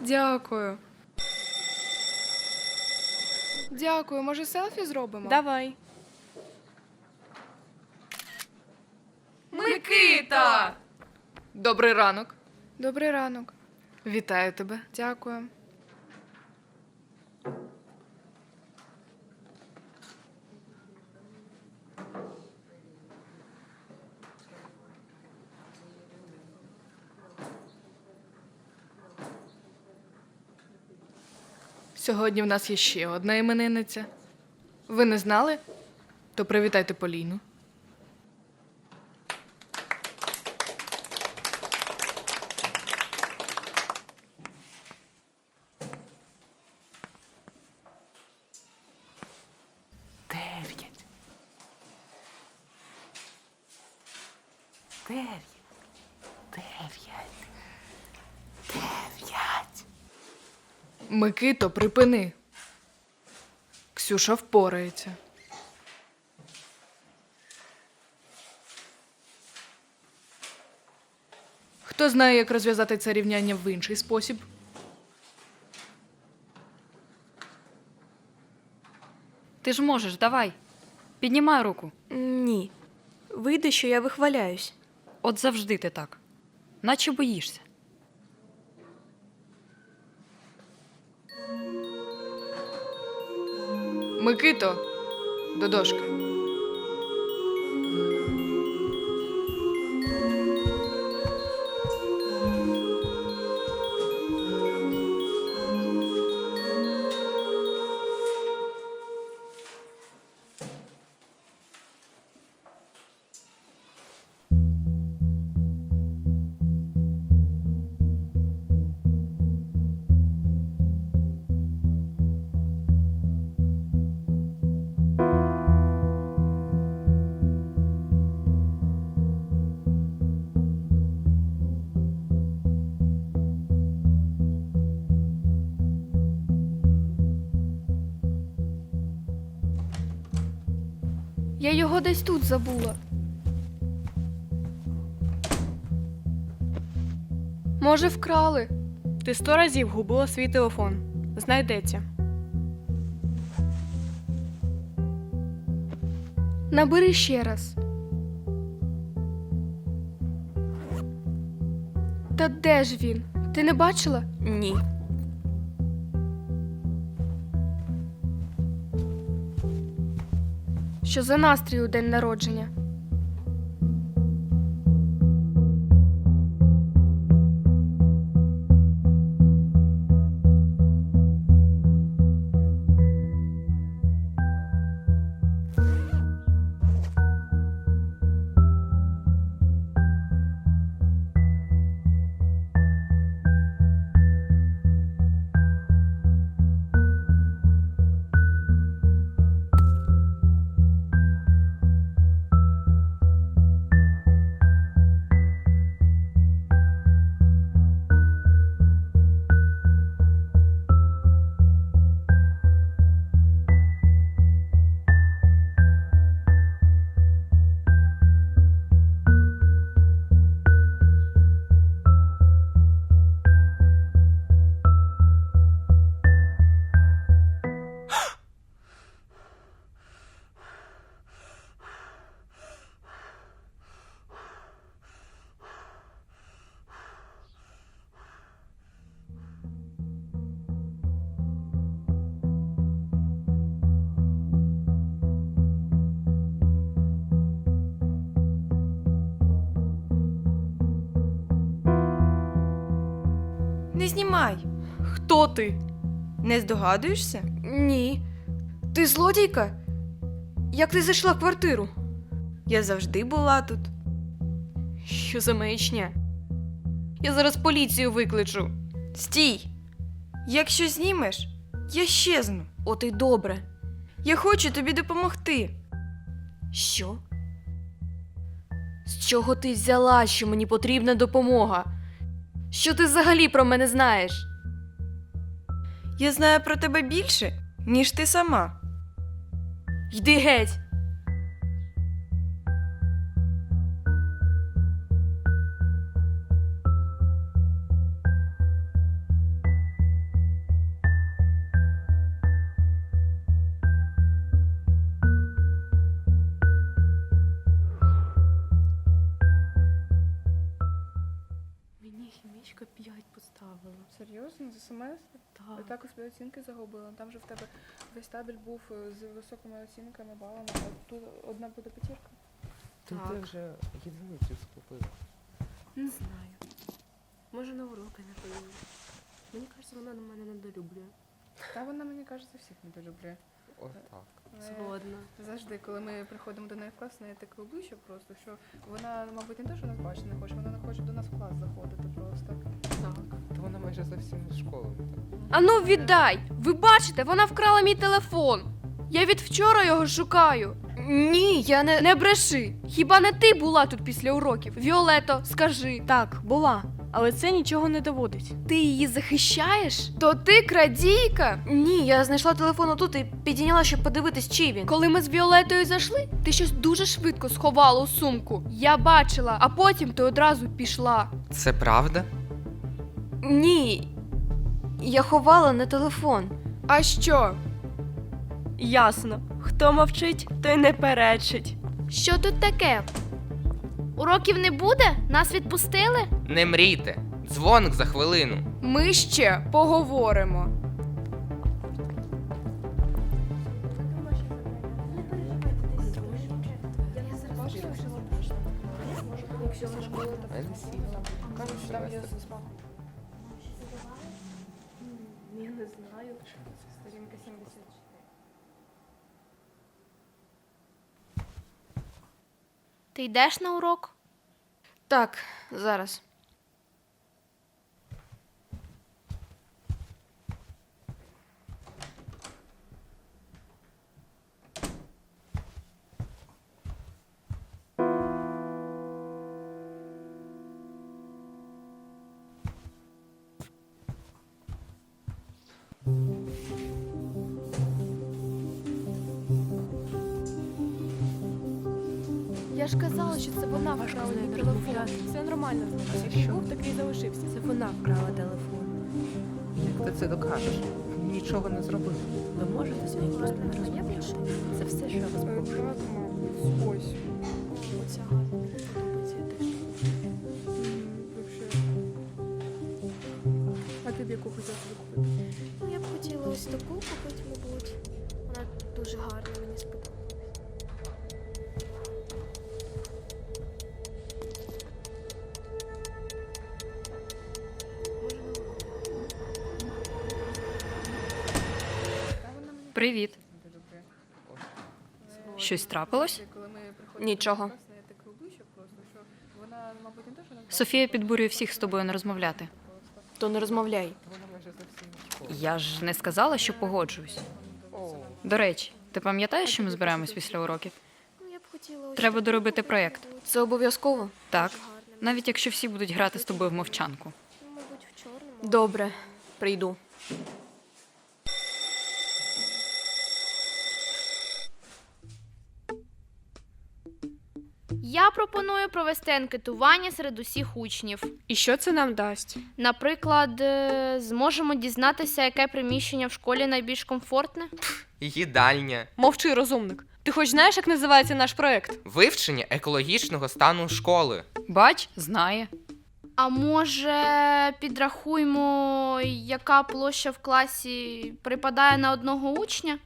Дякую. Дякую. Може, селфі зробимо? Давай. Микита! Добрий ранок. Добрий ранок. Вітаю тебе. Дякую. Сьогодні в нас є ще одна іменинниця. Ви не знали? То привітайте Поліну. Дев'ять. Дев'ять. Дев'ять. Дев'ять. Микито, припини. Ксюша впорається. Хто знає, як розв'язати це рівняння в інший спосіб? Ти ж можеш, давай. Піднімай руку. Ні. Вийде, що я вихваляюсь. От завжди ти так. Наче боїшся. Микито, до дошки. Я його десь тут забула. Може, вкрали? Ти сто разів губила свій телефон. Знайдеться. Набери ще раз. Та де ж він? Ти не бачила? Ні. Що за настрій у день народження? Знімай. Хто ти? Не здогадуєшся? Ні. Ти злодійка? Як ти зайшла в квартиру? Я завжди була тут. Що за маячня? Я зараз поліцію викличу. Стій! Якщо знімеш, я щезну. От і добре. Я хочу тобі допомогти. Що? З чого ти взяла, що мені потрібна допомога? Що ти взагалі про мене знаєш? Я знаю про тебе більше, ніж ти сама. Йди геть. Свої оцінки загубила. Там же в тебе весь табель був е, з високими оцінками, балами, а тут одна буде п'ятірка. Ти Так. де вже єдиницю схопила? Не знаю. Може на уроки не ходила. Мені кажеться, вона на мене недолюблює. Та вона, мені кажеться, всіх недолюблює. Ось так. Е, Згодна. Завжди, коли ми приходимо до неї в клас, в неї таке обличчя просто, що вона, мабуть, не те, що нас бачити не хоче, вона не хоче до нас в клас заходити просто. Так. Та вона майже за всіми школами так. Ану, віддай! Ви бачите, вона вкрала мій телефон. Я від вчора його шукаю. Ні, я не. Не бреши. Хіба не ти була тут після уроків? Віолето, скажи. Так, була. Але це нічого не доводить. Ти її захищаєш? То ти крадійка? Ні, я знайшла телефон тут і підійняла, щоб подивитись, чий він. Коли ми з Віолетою зайшли, ти щось дуже швидко сховала у сумку. Я бачила, а потім ти одразу пішла. Це правда? Ні. Я ховала на телефон. А що? Ясно. Хто мовчить, той не перечить. Що тут таке? Уроків не буде? Нас відпустили? Не мрійте. Дзвоник за хвилину. Ми ще поговоримо. Кажуть, що там є Семестр. Я не знаю. Ти йдеш на урок? Так, зараз. Ж казала, що це вона вкрала мій телефон. Все нормально з ним. Який був, такий залишився. Це вона вкрала телефон. Як ти це докажеш? Нічого не зробив. Ви можете своїм просто не розмовляти. Це все, що я вас прошу. Ось. Оця гарна. Подобається, я теж. А ти б яку хотів купити? Ну, я б хотіла ось таку купити, мабуть. Вона дуже гарна, мені сподобалась. Не те, що нас Софія підбурює всіх з тобою не розмовляти. То не розмовляй. Я ж не сказала, що погоджуюсь. До речі, ти пам'ятаєш, що ми збираємось після уроків? Треба доробити проєкт. Це обов'язково. Так, навіть якщо всі будуть грати з тобою в мовчанку. Добре, прийду. Я пропоную провести анкетування серед усіх учнів. І що це нам дасть? Наприклад, е, зможемо дізнатися, яке приміщення в школі найбільш комфортне. Їдальня. Мовчи, розумник. Ти хоч знаєш, як називається наш проект? Вивчення екологічного стану школи. Бач, знає. А може, підрахуємо, яка площа в класі припадає на одного учня?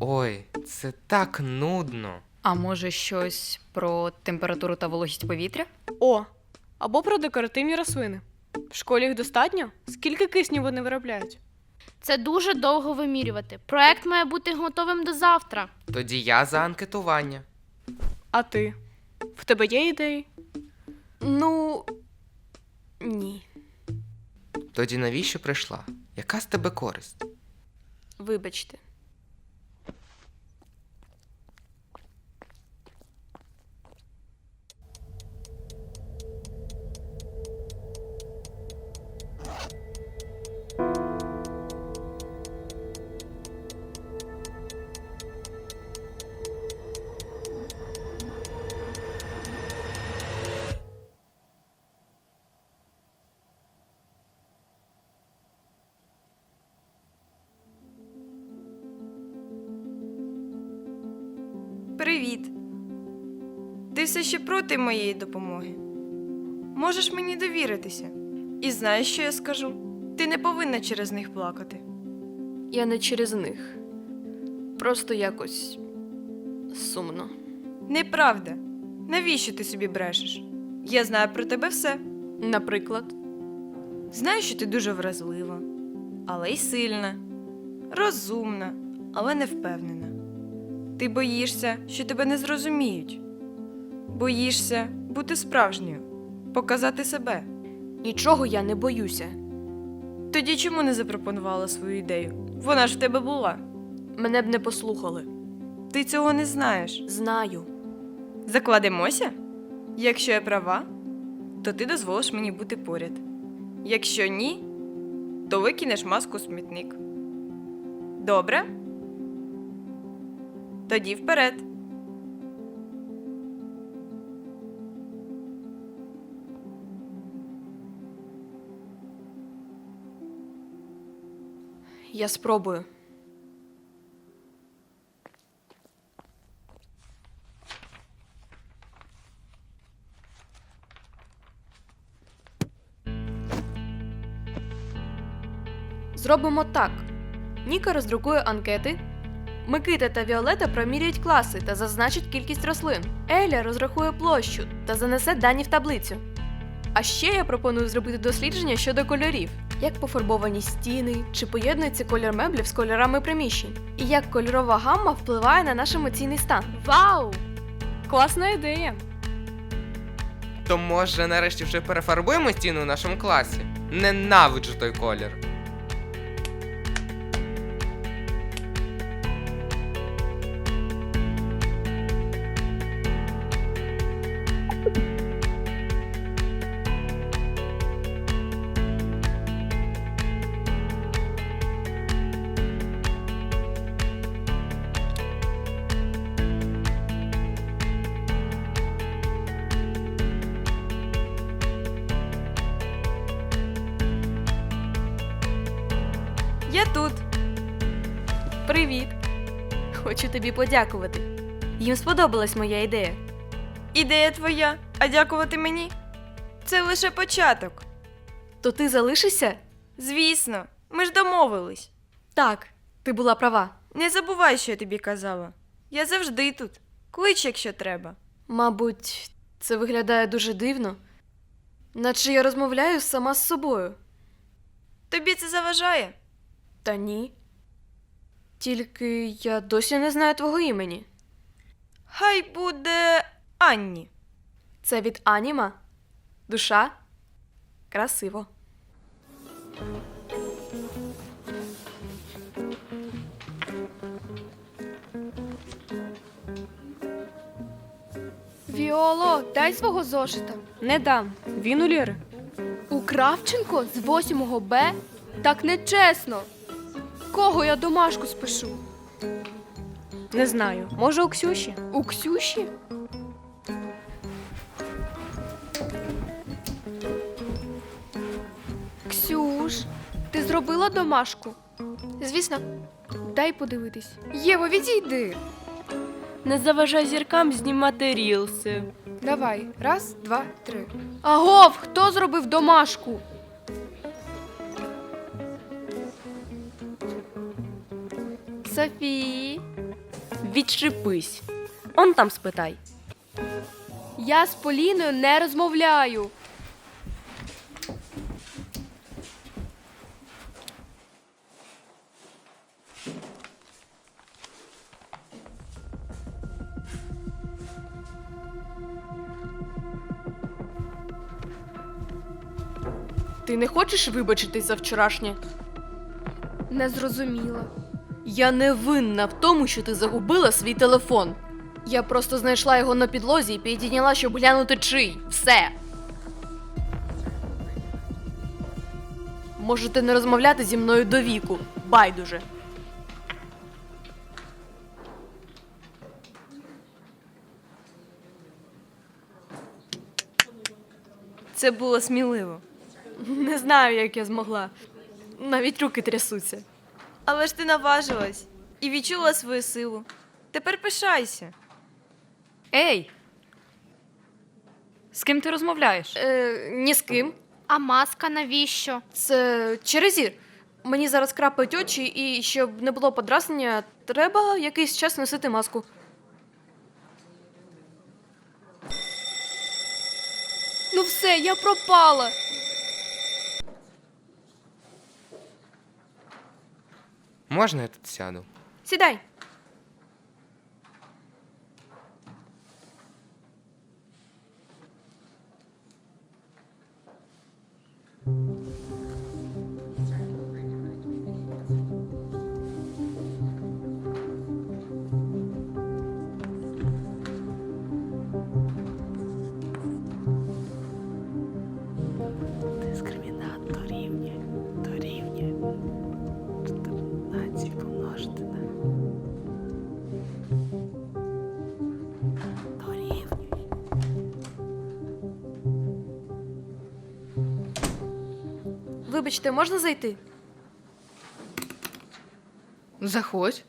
Ой, це так нудно. А може щось про температуру та вологість повітря? О, або про декоративні рослини. В школі їх достатньо? Скільки кисню вони виробляють? Це дуже довго вимірювати. Проект має бути готовим до завтра. Тоді я за анкетування. А ти? В тебе є ідеї? Ну. Ні. Тоді навіщо прийшла? Яка з тебе користь? Вибачте. Привіт. Ти все ще проти моєї допомоги. Можеш мені довіритися. І знаєш, що я скажу? Ти не повинна через них плакати. Я не через них. Просто якось сумно. Неправда. Навіщо ти собі брешеш? Я знаю про тебе все. Наприклад, Знаю, що ти дуже вразлива, але й сильна, розумна, але не впевнена. Ти боїшся, що тебе не зрозуміють. Боїшся бути справжньою, показати себе. нічого я не боюся. Тоді чому не запропонувала свою ідею? Вона ж в тебе була. Мене б не послухали. Ти цього не знаєш. Знаю. Закладемося? Якщо я права, то ти дозволиш мені бути поряд. Якщо ні, то викинеш маску смітник. Добре? Тоді вперед. Я спробую. Зробимо так. Ніка роздрукує анкети. Микита та Віолета проміряють класи та зазначать кількість рослин. Еля розрахує площу та занесе дані в таблицю. А ще я пропоную зробити дослідження щодо кольорів, як пофарбовані стіни, чи поєднується колір меблів з кольорами приміщень, і як кольорова гамма впливає на наш емоційний стан. Вау! Класна ідея! То може нарешті вже перефарбуємо стіну у нашому класі? Ненавиджу той колір. Тобі подякувати. Їм сподобалась моя ідея. Ідея твоя, а дякувати мені. Це лише початок. То ти залишишся? Звісно, ми ж домовились. Так, ти була права. Не забувай, що я тобі казала. Я завжди тут. Клич, якщо треба. Мабуть, це виглядає дуже дивно. Наче я розмовляю сама з собою. Тобі це заважає? Та ні. Тільки я досі не знаю твого імені. Хай буде Анні. Це від аніма. Душа. Красиво. Віоло, дай свого зошита. Не дам. Він у Ліри. У Кравченко з 8 Б? Так нечесно. Кого я домашку спишу? Не знаю. Може, у Ксюші? У Ксюші? Ксюш, ти зробила домашку? Звісно. Дай подивитись. Єво, відійди. Не заважай зіркам знімати рілси. Давай, раз, два, три. Агов, хто зробив домашку? Софії. Відчепись. Он там спитай. Я з Поліною не розмовляю. Ти Ти не хочеш вибачитись за вчорашнє? Не зрозуміла. Я не винна в тому, що ти загубила свій телефон. Я просто знайшла його на підлозі і підійняла, щоб глянути чий. Все. Можете не розмовляти зі мною до віку. Байдуже. Це було сміливо. Не знаю, як я змогла. Навіть руки трясуться. Але ж ти наважилась і відчула свою силу. Тепер пишайся. Ей! З ким ти розмовляєш? Е, ні з ким. А маска навіщо? Це через зір. Мені зараз крапають очі, і щоб не було подразнення, треба якийсь час носити маску. Ну все, я пропала. Можна я тут сяду? Сідай. Вибачте, можна зайти? Заходь.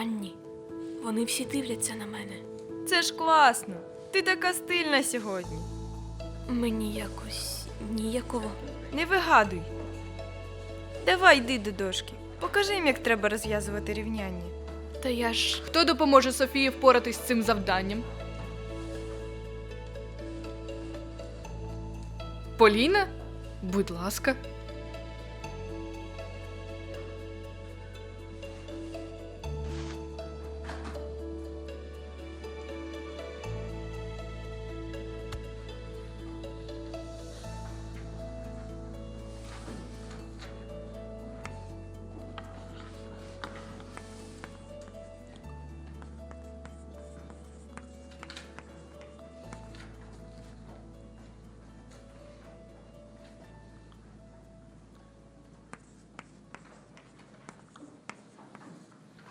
Анні, вони всі дивляться на мене. Це ж класно. Ти така стильна сьогодні. Мені якось ніяково. Не вигадуй. Давай йди до дошки. Покажи їм, як треба розв'язувати рівняння. Та я ж. Хто допоможе Софії впоратись з цим завданням? Поліна? Будь ласка.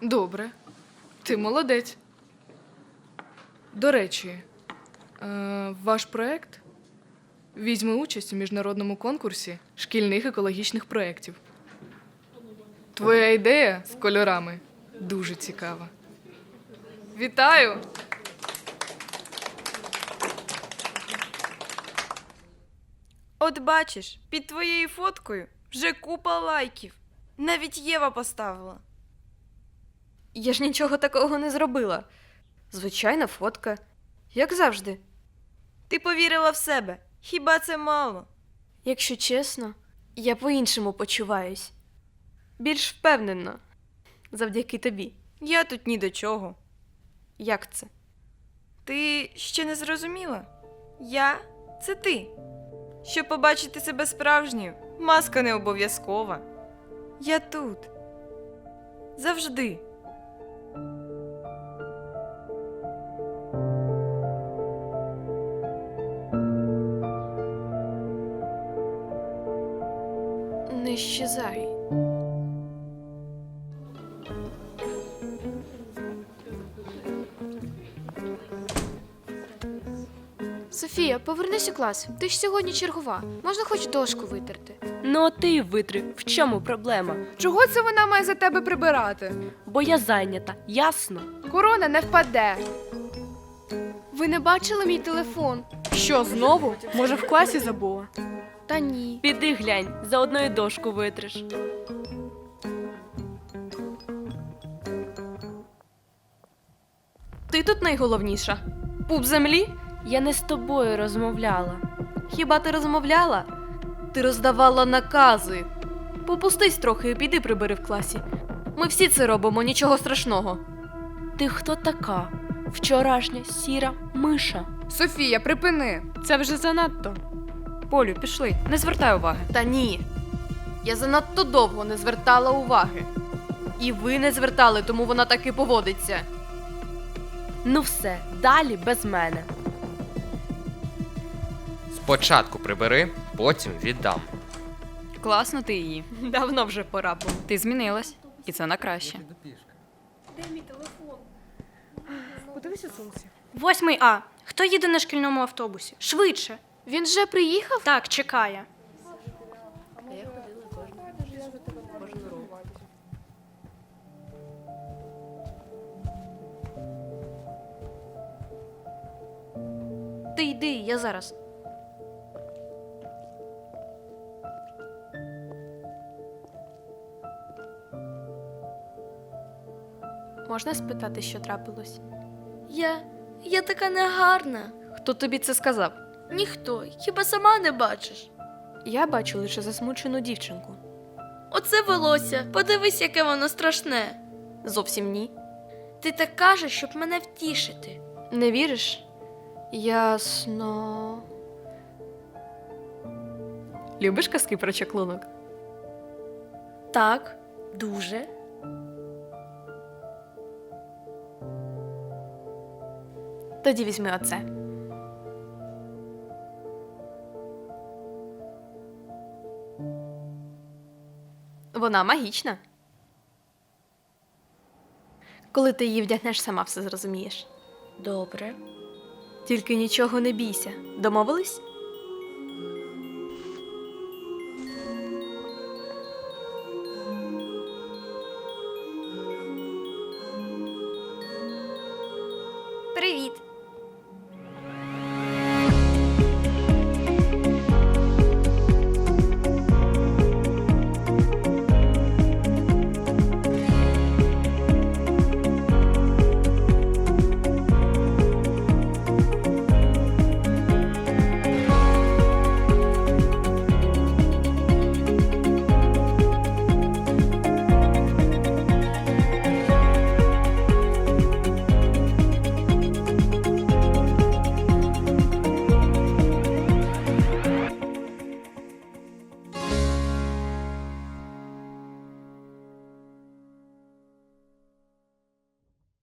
Добре. Ти молодець. До речі, е, ваш проект візьме участь у міжнародному конкурсі шкільних екологічних проєктів. Твоя ідея з кольорами дуже цікава. Вітаю! От бачиш, під твоєю фоткою вже купа лайків. Навіть Єва поставила. Я ж нічого такого не зробила. Звичайна фотка. Як завжди. Ти повірила в себе. Хіба це мало? Якщо чесно, я по-іншому почуваюсь. Більш впевнено. Завдяки тобі. Я тут ні до чого. Як це? Ти ще не зрозуміла? Я це ти. Щоб побачити себе справжньою, маска не обов'язкова. Я тут. Завжди. Не. Софія, повернись у клас. Ти ж сьогодні чергова. Можна хоч дошку витерти. Ну, а ти витри. В чому проблема? Чого це вона має за тебе прибирати? Бо я зайнята, ясно? Корона не впаде. Ви не бачили мій телефон? Що, знову? Може, в класі забула? Та ні. Піди глянь, заодно і дошку витриш. Ти тут найголовніша. Пуп землі? Я не з тобою розмовляла. Хіба ти розмовляла? Ти роздавала накази. Попустись трохи і піди прибери в класі. Ми всі це робимо, нічого страшного. Ти хто така? Вчорашня сіра миша. Софія, припини. Це вже занадто. Полю, пішли, не звертай уваги. Та ні. Я занадто довго не звертала уваги. І ви не звертали, тому вона так і поводиться. Ну все, далі без мене. Спочатку прибери, потім віддам. Класно ти її. Давно вже пора було. Ти змінилась. І це на краще. Подивися сумці. Восьмий А. Хто їде на шкільному автобусі? Швидше. Він вже приїхав? Так, чекає. Ти йди, я зараз. Можна спитати, що трапилось? Я. Я така негарна. Хто тобі це сказав? Ніхто. Хіба сама не бачиш? Я бачу лише засмучену дівчинку. Оце волосся. Подивись, яке воно страшне. Зовсім ні. Ти так кажеш, щоб мене втішити. Не віриш? Ясно. Любиш казки про чаклунок? Так, дуже. Тоді візьми оце. Вона магічна. Коли ти її вдягнеш, сама все зрозумієш. Добре. Тільки нічого не бійся. Домовились?